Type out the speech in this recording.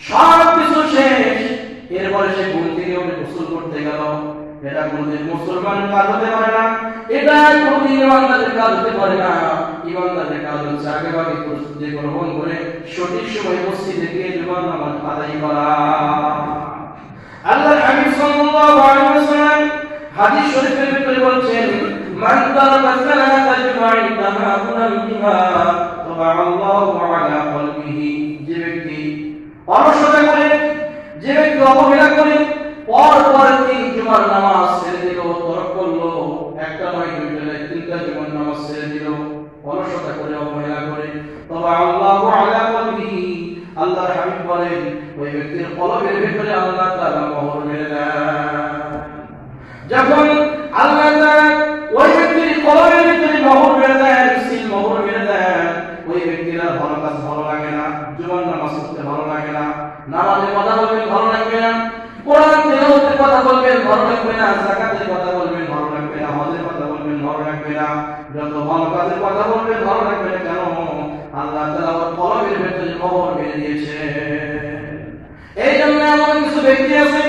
সব শেষ। এরপরে সে ঘুম থেকে উঠে গোসল করতে গেল। এটা কোনদিন মুসলমান কাজ হতে পারে না। এটা কোনদিন ইমানদারের কাজ হতে পারে না। ইমানদারের কাজ হচ্ছে আগে ভাগে প্রস্তুতি গ্রহণ করে সঠিক সময় মসজিদে গিয়ে জুমার নামাজ আদায় করা। আল্লাহ হাবিব সাল্লাল্লাহু আলাইহি ওয়াসাল্লাম হাদিস শরীফের ভিতরে বলছেন, মান তারাকা সালাতা জুমা'i তামাকুনাল বিহা তাবা আল্লাহু আলা অলসতা করে যে ব্যক্তি অবহেলা করে, পর পর তিন জুমার নামাজ ছেড়ে দিল, তরক করল, একটা নয়, দুইটা নয়, তিনটা জুমার নামাজ ছেড়ে দিল অলসতা করে অবহেলা করে। তবে আল্লাহু আলা কলবিহি, আল্লাহর হাবিব বলেন, ওই ব্যক্তির কলবের ভিতরে আল্লাহ তাআলা মোহর মেরে দেন। যখন আল্লাহ তাআলা ওই ব্যক্তির কলবের ভিতরে মোহর মেরে দেন সিল মোহর মেরে দেন ওই ব্যক্তির আর ভালো লাগে না, জুমার নামাজ পড়তে ভালো লাগে না নামাজের কথা বলবেন ভালো লাগবে না, কোরআন তেলাওয়াতের কথা বলবেন ভালো লাগবে না যাকাতের কথা বলবেন ভালো লাগবে না, হজের কথা বলবেন ভালো লাগবে না, যত ভালো কাজের কথা বলবেন ভালো লাগবে না, কেন? আল্লাহ তাআলা ওর কলবের ভিতরে মোহর মেরে দিয়েছে। এই জন্য এমন কিছু ব্যক্তি আছে